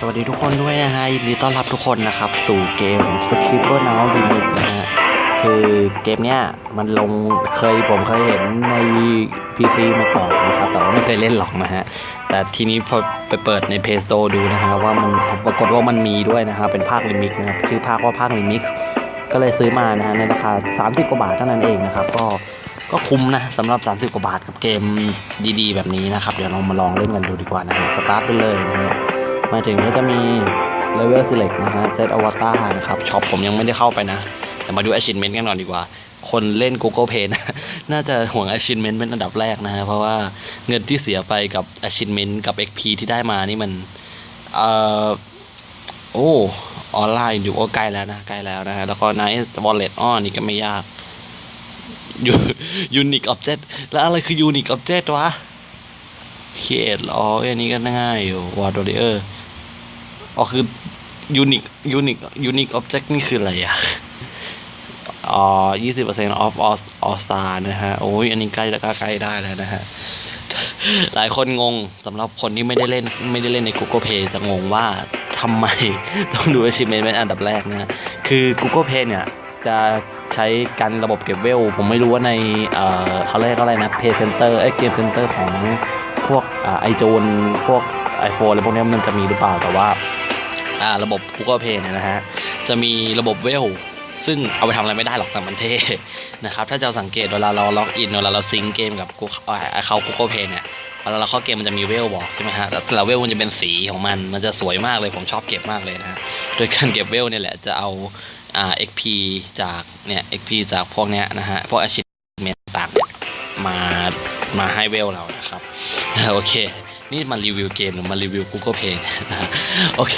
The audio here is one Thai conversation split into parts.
สวัสดีทุกคนด้วยนะฮะยินดีต้อนรับทุกคนนะครับ สู่เกม s k i p p e r Now Remix นะฮะคือเกมเนี้ยมันลงเคยผมเคยเห็นใน PC มาก่อนนะครับ แต่ว่าไม่เคยเล่นหรอกนะฮะ แต่ทีนี้พอไปเปิดใน Play Store ดูนะฮะว่ามันปรากฏว่ามันมีด้วยนะครับเป็นภาค Remix นะครับชื่อภาคว่าภาค Remix ก็เลยซื้อมานะฮะในราคา 30 กว่าบาทเท่านั้นเองนะครับ ก็ก็คุ้มนะสำหรับ 30 กว่าบาทกับเกมดีๆ แบบนี้นะครับ เดี๋ยวเรามาลองเล่นกันดูดีกว่านะฮะสตาร์ทไปเลยนะฮะ มาถึงก็จะมี Level Select นะฮะ Set Avatar นะครับช็อปผมยังไม่ได้เข้าไปนะ แต่มาดู Achievement กันก่อนดีกว่า คนเล่น Google Pay นะน่าจะห่วง Achievement เป็นอันดับแรกนะฮะเพราะว่าเงินที่เสียไปกับ Achievement กับ XP ที่ได้มานี่มันเอ่อโอ้ออนไลน์อยู่ก็ใกล้แล้วนะใกล้แล้วนะฮะแล้วก็ Nice Wallet อ้อนี่ก็ไม่ยาก Unique Object แล้วอะไรคือ Unique Object วะ create อ๋ออันนี้ก็ง่ายอยู่ wall warrior อ๋ อ๋อคือ unique unique unique object นี่คืออะไรอะอ๋อยี่สิบเปอร์เซ็นต์ off all all star นะฮะ โอ้ย อันนี้ใกล้แล้วก็ใกล้ได้แล้วนะฮะ หลายคนงงสำหรับคนที่ไม่ได้เล่นไม่ได้เล่นใน Google Play จะงงว่าทำไมต้องดู achievement เป็นอันดับแรกนะ คือ Google Play เนี่ย จะใช้การระบบเก็บเวล ผมไม่รู้ว่าใน เอ่อเขาเรียกอะไรนะ Play Center เอ้ย Game Center ของพวกไอโจนพวก iPhone อะไรพวกนี้มันจะมีหรือเปล่าแต่ว่า ระบบ Google Play เนี่ยนะฮะ จะมีระบบเวล ซึ่งเอาไปทำอะไรไม่ได้หรอกแต่มันเท่นะครับ ถ้าจะสังเกตเวลาเราล็อกอิน เวลาเราซิงเกมกับ Google เขา Google Play เนี่ยเวลาเราเข้าเกมมันจะมีเวลบอกใช่ไหมฮะ แต่ละเวลมันจะเป็นสีของมัน มันจะสวยมากเลย ผมชอบเก็บมากเลยนะฮะโดยการเก็บเวลเนี่ยแหละ จะเอาอ่า XP จากเนี่ย XP จากพวกเนี้ยนะฮะ พวก achievement ต่างเนี่ยมา มาให้เวลเรานะครับ โอเค นี่มารีวิวเกมหรือมารีวิว Google Play นะฮะโอเค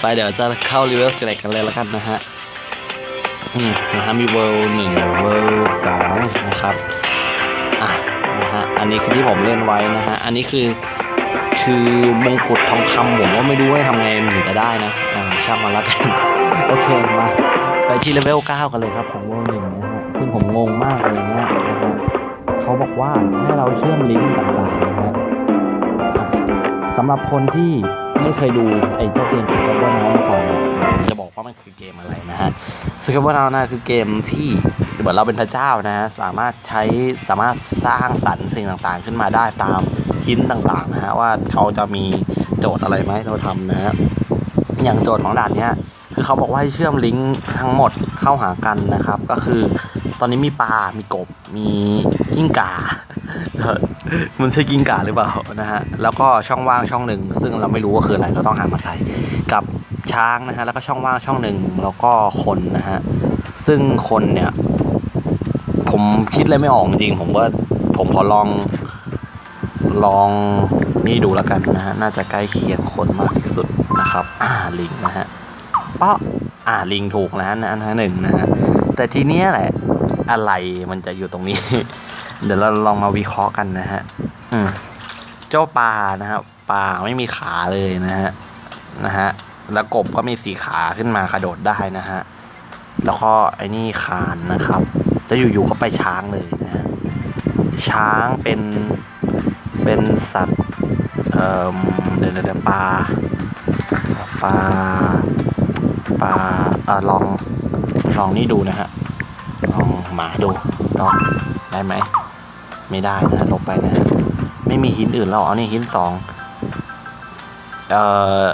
ไปเดี๋ยวจะเข้า Level Select กันเลยแล้วกันนะฮะนะฮะมีเวลหนึ่งเวลสองนะครับอะนะฮะอันนี้คือที่ผมเล่นไว้นะฮะอันนี้คือคือมงกุฎทองคำผมว่าไม่รู้ว่าทำไงมันถึงจะได้นะอ่าช่างมันแล้วกันโอเคมาไปที่เลเวล9กันเลยครับของเวลหนึ่งนะฮะซึ่งผมงงมากเลยเนี่ยนะฮะเขาบอกว่าให้เราเชื่อมลิงก์ต่างๆนะฮะ สำหรับคนที่ไม่เคยดูไอ้เจ้าเกมสกลเบอร์นมาก่อนจะบอกว่ามันคือเกมอะไรนะฮะสกลเบอร์นาคือเกมที่เหมือนเราเป็นพระเจ้านะฮะสามารถใช้สามารถสร้างสรรค์สิ่งต่างๆ ขึ้นมาได้ตามหินต่างๆนะฮะว่าเขาจะมีโจทย์อะไรไหมเราทำนะฮะอย่างโจทย์ของด่านเนี้ยคือเขาบอกว่าให้เชื่อมลิงก์ทั้งหมดเข้าหากันนะครับ ก็คือตอนนี้มีปลา มีกบ มีกิ้งก่า มันใช่กิ้งก่าหรือเปล่านะฮะ แล้วก็ช่องว่างช่องหนึ่ง ซึ่งเราไม่รู้ว่าคืออะไรเราต้องหามาใส่ กับช้างนะฮะ แล้วก็ช่องว่างช่องหนึ่ง แล้วก็คนนะฮะ ซึ่งคนเนี่ย ผมคิดอะไรไม่ออกจริง ผมว่าผมขอลอง ลองนี่ดูแล้วกันนะฮะ น่าจะใกล้เคียงคนมากที่สุดนะครับ อ่าลิงนะฮะเปาะอ่าลิงถูกนะฮะนะนะหนึ่งนะฮะ แต่ทีเนี้ยแหละ อะไรมันจะอยู่ตรงนี้ เดี๋ยวเราลองมาวิเคราะห์กันนะฮะอืมเจ้าปลานะครับปลาไม่มีขาเลยนะฮะนะฮะแล้วกบก็มีสีขาขึ้นมากระโดดได้นะฮะแล้วก็ไอ้นี่คานนะครับ แล้วอยู่ๆก็ไปช้างเลยนะฮะช้างเป็นเป็นสัตว์เอ่อเดี๋ยวเดี๋ยวปลาปลาปลาเออลองลองนี่ดูนะฮะลองหมาดูลองได้ไหม ไม่ได้นะลบไปนะไม่มีหินอื่นแล้วเอ๋อนี่หินสองเอ่อ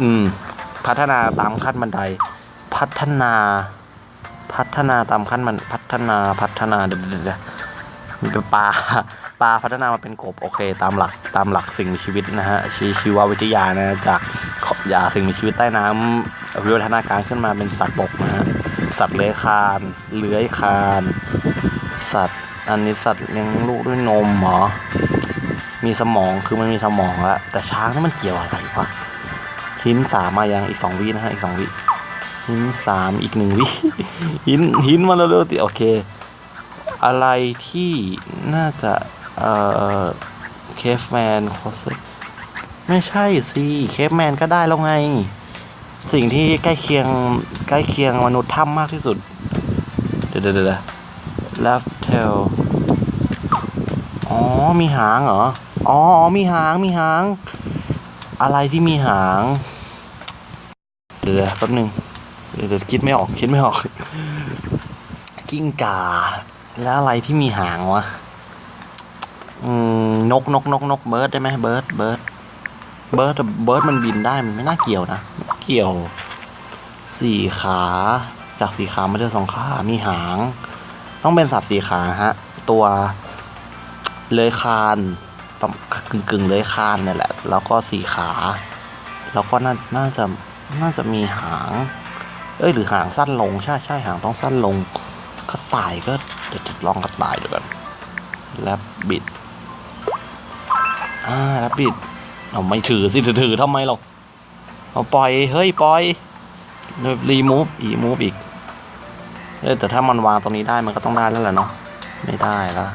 อืม พัฒนาตามขั้นบันได พัฒนา พัฒนาตามขั้นมันพัฒนาพัฒนาเดี๋ยวเดี๋ยวเดี๋ยมันเป็นปลาปลาพัฒนามาเป็นกบโอเค ตามหลักตามหลักสิ่งมีชีวิตนะฮะชีชีววิทยานะจากยาสิ่งมีชีวิตใต้น้ำวิวัฒนาการขึ้นมาเป็นสัตว์บกนะฮะสัตว์เลื้อยคานเลื้อยคาน สัตว์ อันนี้สัตว์เลี้ยงลูกด้วยนมเหรอ มีสมองคือมันมีสมองแล้วแต่ช้างนี่มันเกี่ยวอะไรวะหินสามมายังอีกสองวินะฮะอีกสองวิหินสามอีกหนึ่งวิหินหินมาเร็วๆติโอเค อะไรที่น่าจะ เอ่อเคฟแมนโคสไม่ใช่สิเคฟแมนก็ได้แล้วไง สิ่งที่ใกล้เคียงใกล้เคียงมนุษย์ถ้ำมากที่สุด เดี๋ยวเดี๋ยวเดี๋ยว left tail อ๋อ มีหางเหรอ อ๋อ มีหาง มีหาง อะไรที่มีหาง เดี๋ยวแป๊บนึง เดี๋ยวคิดไม่ออก คิดไม่ออก กิ้งก่า แล้วอะไรที่มีหางวะ อืม นก นก นก นก เบิร์ดได้ไหมเบิร์ด เบิร์ด เบิร์ดเบิร์ดมันบินได้ มันไม่น่าเกี่ยวนะ เกี่ยว สี่ขา จากสี่ขามาเดือสองขา มีหาง ต้องเป็นสัตว์สี่ขาฮะ ตัวเลื้อยคานประมาณกึ่งกึ่งเลื้อยคานเนี่ยแหละ แล้วก็สี่ขา แล้วก็น่าน่าจะน่าจะมีหาง เอ้ยหรือหางสั้นลงใช่ใช่หางต้องสั้นลงกระต่ายก็เดี๋ยวลองกระต่ายดูกันแลบบิดอ่าแลบบิดเอาไม่ถือสิถือถือทำไมเราเอาปล่อยเฮ้ยปล่อยรีมูฟอีมูฟอีก เออแต่ถ้ามันวางตรงนี้ได้มันก็ต้องได้แล้วแหละเนาะไม่ได้แล้ว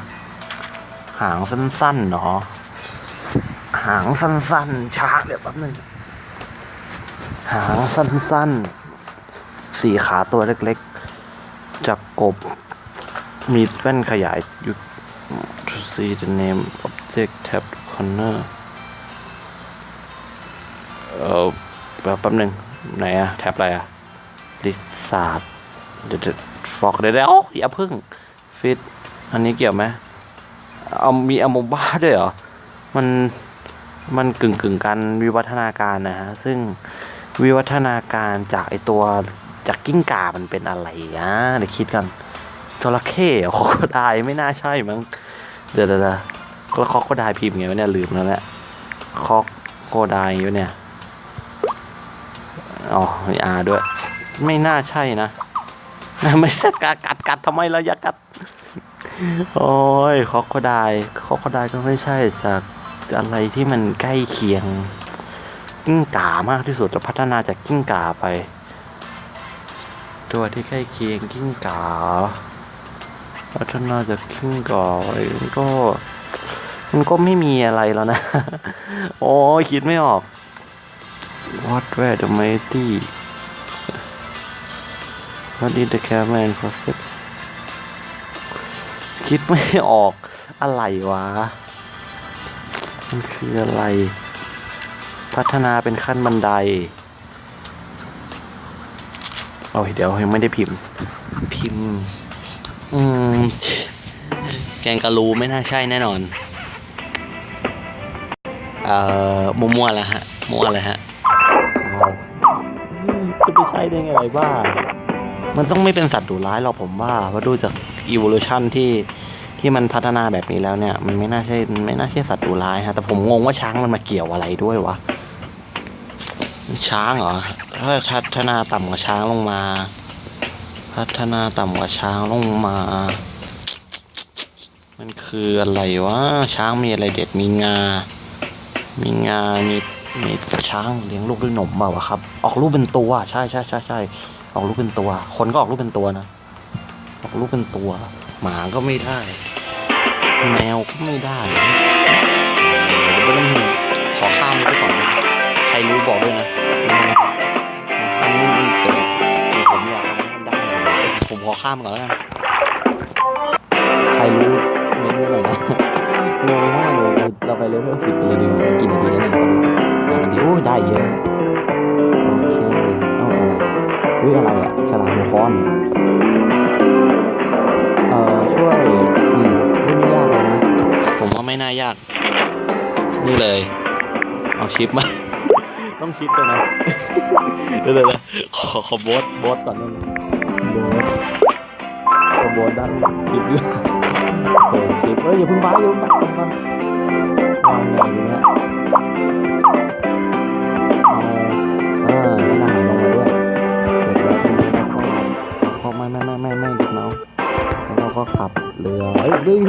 หางสั้นๆเนาะหางสั้นๆช้าเดี๋ยวแป๊บนึงหางสั้นๆสี่ขาตัวเล็กๆจากกบมีแว่นขยายอยู่ to see the name object tab corner เออแป๊บหนึ่งไหนอะแท็บอะไรอะลิซาร์ เดี๋ยวฟอกเดี๋ยวเดี๋ยวอย่าพึ่งฟิตอันนี้เกี่ยวไหมเอามีอโมบ้าด้วยเหรอ มันมันกึ่งกึ่งกันวิวัฒนาการนะฮะ ซึ่งวิวัฒนาการจากไอตัวจากกิ้งก่ามันเป็นอะไรอะเดี๋ยวคิดกันจระเข้เหรอคอโคไดไม่น่าใช่มั้งเดี๋ยวเดี๋ยวแล้วคอโคไดพิมพ์ไงวะเนี่ยลืมแล้วแหละคอโคไดอยู่เนี่ย อ๋อมีอาด้วย ไม่น่าใช่นะ ไม่ใช่กัดกัดกัดทำไมเราอยากกัด โอ้ยคอกโคไดคอกโคไดก็ไม่ใช่จากอะไรที่มันใกล้เคียง กิ้งก่ามากที่สุดจะพัฒนาจากกิ้งก่าไป ตัวที่ใกล้เคียงกิ้งก่าพัฒนาจากกิ้งก่าไปมันก็มันก็ไม่มีอะไรแล้วนะ โอ้คิดไม่ออก What were the mighty What did the caveman possess คิดไม่ออกอะไรวะ มันคืออะไร พัฒนาเป็นขั้นบันได โอ้ยเดี๋ยวยังไม่ได้พิมพ์ พิมพ์ อืม แกงกะรูไม่น่าใช่แน่นอน เอ่อ มั่วๆแล้วฮะ มั่วเลยฮะจะไปใช่ได้ไงไอ้บ้า มันต้องไม่เป็นสัตว์ดุร้ายหรอกผมว่าเพราะดูจาก evolution ที่ที่มันพัฒนาแบบนี้แล้วเนี่ย มันไม่น่าใช่มันไม่น่าใช่สัตว์ดุร้ายฮะแต่ผมงงว่าช้างมันมาเกี่ยวอะไรด้วยวะช้างเหรอถ้าพัฒนาต่ำกว่าช้างลงมา พัฒนาต่ำกว่าช้างลงมา มันคืออะไรวะช้างมีอะไรเด็ดมีงา มีงามีมีช้างเลี้ยงลูกด้วยนมเปล่าวะครับ ออกลูกเป็นตัวใช่ใช่ใช่ใช่ ออกลูกเป็นตัว คนก็ออกลูกเป็นตัวนะ ออกลูกเป็นตัว หมาก็ไม่ได้ แมวก็ไม่ได้เดี๋ยวไปเล่นขอข้ามไปก่อนนะใครรู้บอกด้วยนะอันนี้มันเกิดผมอยากทำให้มันได้ ผมขอข้ามก่อนแล้วกัน มหัวค้อนเอ่อช่วยอืมไม่ไม่ยากเลยนะ ผมว่าไม่น่ายาก นี่เลย เอาชิปมา ต้องชิปเลยนะ เดี๋ยวเดี๋ยวเดี๋ยวขอขอโบสโบสก่อนนึงโบสขอโบสด้านชิปด้วยโอ้โหชิปเอ้ยอย่าเพิ่งบ้าอย่าเพิ่งบ้าก่อนวางไงดีเนี่ย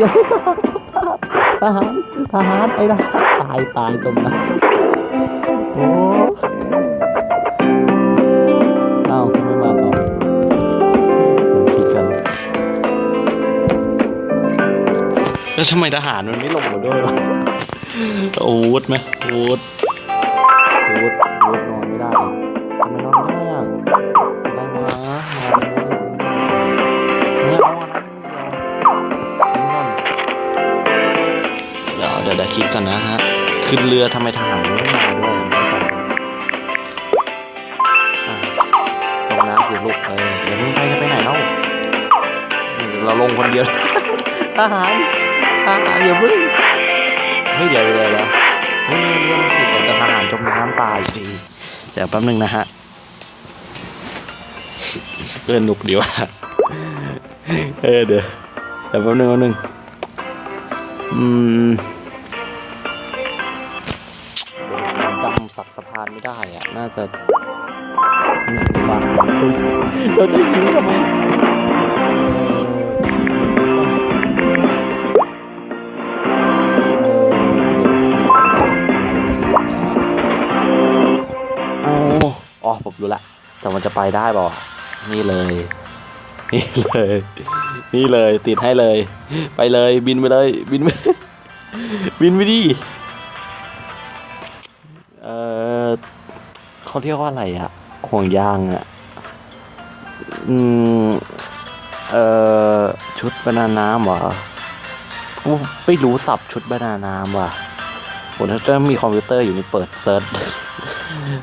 ยเรือเรือทหารทหารไอ้ทหารตายตายจมน้ำโอ้เอ้าไม่มาต่อเดี๋ยวคิดกันแล้วทำไมทหารมันไม่ลงมาด้วยวะอาวุธไหมอาวุธอาวุธอาวุธนอนไม่ได้ คิดก่อนนะฮะ ขึ้นเรือทำไมทหารไม่มาด้วยลงน้ำสิลูกเออเดี๋ยวมึงไปจะไปไหนเล่าเราลงคนเดียวทหารทหารอย่าพึ่งเฮ้ยเดี๋ยวเลยแล้วเฮ้ยเรื่องผิดแต่ทหารจมน้ำตายสิเดี๋ยวแป๊บนึงนะฮะเออหนุกดีว่ะเออเดี๋ยวเดี๋ยวแป๊บนึงแป๊บนึงอืม สับสะพานไม่ได้อะน่าจะฟังเราจะยิ้มทำไมอ๋อผมรู้ละ แต่มันจะไปได้เปล่นี่เลย นี่เลย นี่เลยติดให้เลย ไปเลยบินไปเลย บินไปบินไปดิ เขาเรียกว่าอะไรอะห่วงยางอะอืมเออชุดบรรณาน้ำเหรอไม่รู้สับชุดบรรณาน้ำว่ะผมถ้ามีคอมพิวเตอร์อยู่นี่เปิดเซิร์ช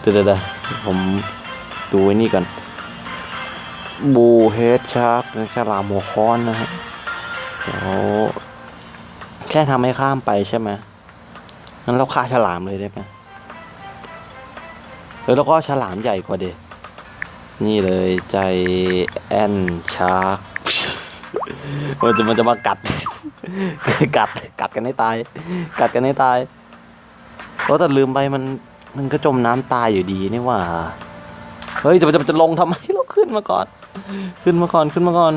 เดี๋ยวเดี๋ยวผมดูไว้นี่ก่อนบูเฮดชาร์กฉลามหัวค้อนนะฮะเดี๋ยวแค่ทำให้ข้ามไปใช่ไหมงั้นเราฆ่าฉลามเลยได้ไหม แล้วก็ฉลามใหญ่กว่าเดนี่เลยใจแอนชาร์กมันจะมันจะมากัด กัด กัดกันให้ตาย กัดกันให้ตายเพราะแต่ลืมไปมัน มันก็จมน้ำตายอยู่ดีนี่ว่า เฮ้ยจะจะจะลงทำไมเราขึ้นมาก่อน ขึ้นมาก่อนขึ้นมาก่อน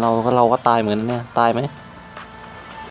เราเราก็ตายเหมือนกันเนี่ยตายไหม